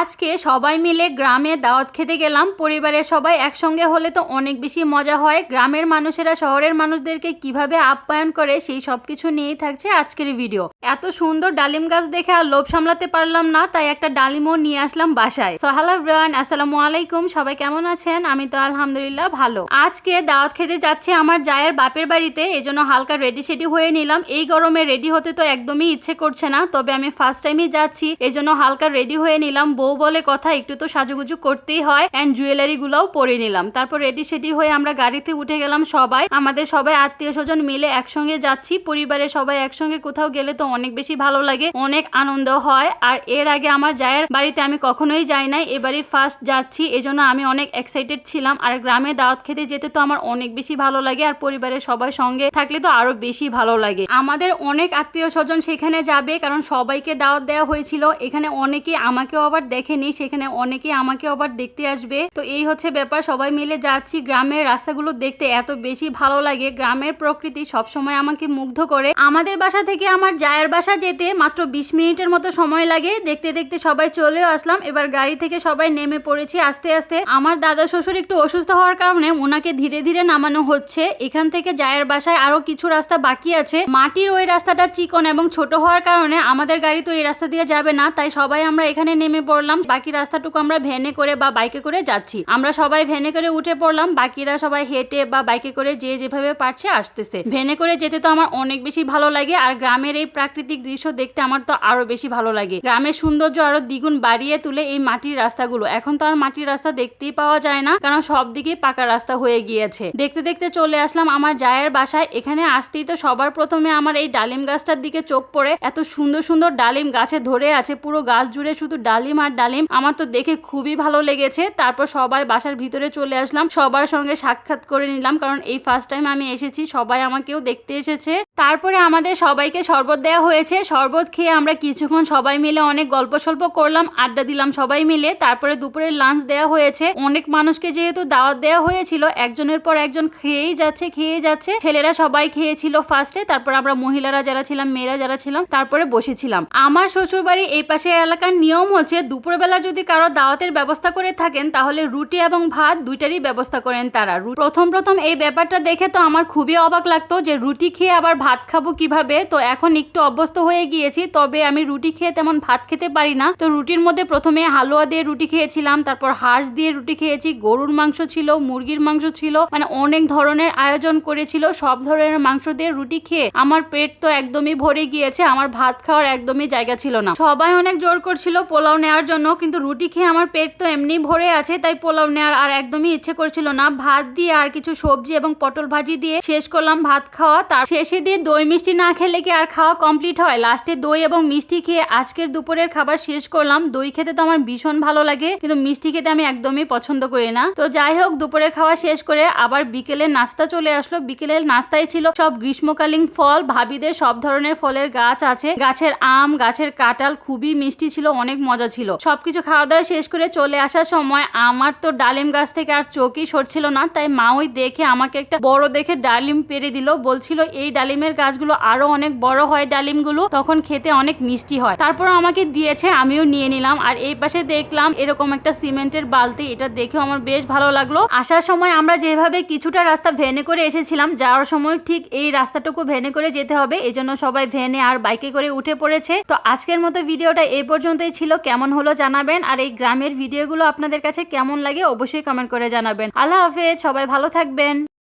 আজকে সবাই মিলে গ্রামে দাওয়াত খেতে গেলাম। পরিবারের সবাই একসঙ্গে হলে তো অনেক বেশি মজা হয়। গ্রামের মানুষেরা শহরের মানুষদেরকে কীভাবে আপ্যায়ন করে সেই সব কিছু নিয়েই থাকছে আজকের ভিডিও। এত সুন্দর ডালিম গাছ দেখে আর লোভ সামলাতে পারলাম না, তাই একটা ডালিমও নিয়ে আসলাম বাসায়। সোহালা ব্রান আসসালামু আলাইকুম, সবাই কেমন আছেন? আমি তো আলহামদুলিল্লাহ ভালো। আজকে দাওয়াত খেতে যাচ্ছে আমার জায়ের বাপের বাড়িতে, এজন্য হালকা রেডি সেডি হয়ে নিলাম। এই গরমে রেডি হতে তো একদমই ইচ্ছে করছে না, তবে আমি ফার্স্ট টাইমই যাচ্ছি, এজন্য হালকা রেডি হয়ে নিলাম। বউ বলে কথা, একটু তো সাজুগুজু করতেই হয়। অ্যান্ড জুয়েলারি গুলোও পরে নিলাম। তারপর রেডি সেডি হয়ে আমরা গাড়িতে উঠে গেলাম সবাই। আমাদের সবাই আত্মীয় স্বজন মিলে একসঙ্গে যাচ্ছি। পরিবারের সবাই একসঙ্গে কোথাও গেলে তো অনেক বেশি ভালো লাগে, অনেক আনন্দ হয়। আর এর আগে আমার জায়ের বাড়িতে আমি কখনোই যাই নাই। এবারই ফার্স্ট যাচ্ছি। এজন্য আমি অনেক এক্সাইটেড ছিলাম। আর গ্রামে দাওয়াত খেতে যেতে তো আমার অনেক বেশি ভালো লাগে। আর পরিবারের সবাই সঙ্গে থাকলে তো আরও বেশি ভালো লাগে। আমাদের অনেক আত্মীয় স্বজন সেখানে যাবে, কারণ সবাইকে দাওয়াত দেওয়া হয়েছিল। এখানে অনেকে আমাকেও আবার দেখেনি, সেখানে অনেকে আমাকে আবার দেখতে আসবে। তো এই হচ্ছে ব্যাপার, সবাই মিলে যাচ্ছি গ্রামের রাস্তাগুলো দেখতে, এত বেশি ভালো লাগে। গ্রামের প্রকৃতি সবসময় আমাকে মুগ্ধ করে। আমাদের বাসা থেকে আমার জায়ের বাসা যেতে মাত্র বিশ মিনিটের মতো সময় লাগে। দেখতে দেখতে সবাই চলেও আসলাম। এবার গাড়ি থেকে সবাই নেমে পড়েছি আস্তে আস্তে। আমার দাদা শ্বশুর একটু অসুস্থ হওয়ার কারণে ওনাকে ধীরে ধীরে নামানো হচ্ছে। এখান থেকে জায়ের বাসায় আরও কিছু রাস্তা বাকি আছে। মাটির ওই রাস্তাটা চিকন এবং ছোট হওয়ার কারণে আমাদের গাড়ি তো এই রাস্তা দিয়ে যাবে না, তাই সবাই আমরা এখানে নেমে পড়লাম। বাকি রাস্তাটুকু আমরা ভ্যানে করে বা বাইকে করে যাচ্ছি। আমরা সবাই ভ্যানে করে উঠে পড়লাম, বাকিরা সবাই হেঁটে বা বাইকে করে যে যেভাবে পারছে আসতেছে। ভ্যানে করে যেতে তো আমার অনেক বেশি ভালো লাগে, আর গ্রামের এই প্রাকৃতিক দৃশ্য দেখতে আমার তো আরও বেশি ভালো লাগে। গ্রামের সৌন্দর্য আরও দ্বিগুণ বাড়িয়ে তুলে এই মাটির রাস্তাগুলো। এখন তো আর মাটির রাস্তা দেখতেই পাওয়া যায় না, কারণ সব দিকে পাকা রাস্তা হয়ে গিয়েছে। দেখতে দেখতে চলে আসলাম আমার জায়ের বাসায়। এখানে আসতেই তো সবার প্রথমে আমার এই ডালিম গাছটার দিকে চোখ পড়ে। এত সুন্দর সুন্দর ডালিম গাছে ধরে আছে, পুরো গাছ জুড়ে শুধু ডালিম আর ডালিম, আমার তো দেখে খুবই ভালো লেগেছে। তারপর সবাই বাসার ভিতরে চলে আসলাম। সবার সঙ্গে সাক্ষাৎ করে নিলাম, কারণ এই ফার্স্ট টাইম আমি এসেছি, সবাই আমাকেও দেখতে এসেছে। তারপরে আমাদের সবাইকে শরবত দেওয়া হয়েছে। শরবত খেয়ে আমরা কিছুক্ষণ সবাই মিলে অনেক গল্প সল্প করলাম, আড্ডা দিলাম সবাই মিলে। তারপরে দুপুরের লাঞ্চ দেওয়া হয়েছে। অনেক মানুষকে যেহেতু দাওয়াত দেওয়া হয়েছিল, একজনের পর একজন খেয়েই যাচ্ছে খেয়ে যাচ্ছে। ছেলেরা সবাই খেয়েছিল ফার্স্টে তারপর আমরা মহিলারা যারা ছিলাম, মেয়েরা যারা ছিলাম, তারপরে বসেছিলাম। আমার শ্বশুর বাড়ি এই পাশে এলাকার নিয়ম হচ্ছে, দুপুরবেলা যদি কারও দাওয়াতের ব্যবস্থা করে থাকেন, তাহলে রুটি এবং ভাত দুইটারই ব্যবস্থা করেন তারা। প্রথম প্রথম এই ব্যাপারটা দেখে তো আমার খুবই অবাক লাগতো যে রুটি খেয়ে আবার ভাত খাব কীভাবে? তো এখন একটু অভ্যস্ত হয়ে গিয়েছি, তবে আমি রুটি খেয়ে তেমন ভাত খেতে পারি না। তো রুটির মধ্যে প্রথমে হালুয়া দিয়ে রুটি খেয়েছিলাম, তারপর হাঁস দিয়ে রুটি খেয়েছি, গরুর মাংস ছিল, মুরগির মাংস ছিল মানে অনেক ধরনের আয়োজন করেছিল, সব ধরনের মাংস দিয়ে রুটি খেয়ে আমার পেট তো একদমই ভরে গিয়েছে, আমার ভাত খাওয়ার একদমই জায়গা ছিল না। সবাই অনেক জোর করছিল পোলাও নেওয়ার জন্য, কিন্তু রুটি খেয়ে আমার পেট তো এমনি ভরে আছে, তাই পোলাও নেওয়ার আর একদমই ইচ্ছে করছিল না। ভাত দিয়ে আর কিছু সবজি এবং পটল ভাজি দিয়ে শেষ করলাম ভাত খাওয়া, তার শেষে দিয়ে দই মিষ্টি না খেলে কি আর খাওয়া কমপ্লিট হয়? লাস্টে দই এবং মিষ্টি খেয়ে আজকের দুপুরের খাবার শেষ করলাম। দই খেতে তো আমার ভীষণ ভালো লাগে, কিন্তু মিষ্টি খেতে আমি একদমই পছন্দ করি না। তো যাই হোক, দুপুরের খাওয়া শেষ করে আবার বিকেলের নাস্তা চলে আসলো। বিকেলের নাস্তায় ছিল সব গ্রীষ্মকালীন ফল, ভাবিদের সব ধরনের ফলের গাছ আছে। গাছের আম, গাছের কাঁঠাল খুবই মিষ্টি ছিল, অনেক মজা ছিল। সবকিছু খাওয়া দাওয়া শেষ করে চলে আসার সময় আমার তো ডালিম গাছ থেকে আর চোখই সরছিল না, তাই মা ওই দেখে আমাকে একটা বড় দেখে ডালিম পেরে দিল। বলছিল, এই ডালিমের গাছগুলো আরও অনেক বড় হয় ডালিমগুলো, তখন খেতে অনেক মিষ্টি হয়। তারপর আমাকে দিয়েছে, আমিও নিয়ে নিলাম। আর এই পাশে দেখলাম এরকম একটা সিমেন্টের বালতি, এটা দেখেও আমার বেশ ভালো লাগল। আসার সময় আমরা যেভাবে কিছুটা রাস্তা ভ্যানে করে এসেছিলাম, যাওয়ার সময় ঠিক এই রাস্তাটুকু ভ্যানে করে যেতে হবে। এজন্য সবাই ভ্যানে আর বাইকে করে উঠে পড়েছে। তো আজকের মতো ভিডিওটা এই পর্যন্তই ছিল। কেমন হলো জানাবেন। আর এই গ্রামের ভিডিওগুলো আপনাদের কাছে কেমন লাগে অবশ্যই কমেন্ট করে জানাবেন। আল্লাহ হাফেজ, সবাই ভালো থাকবেন।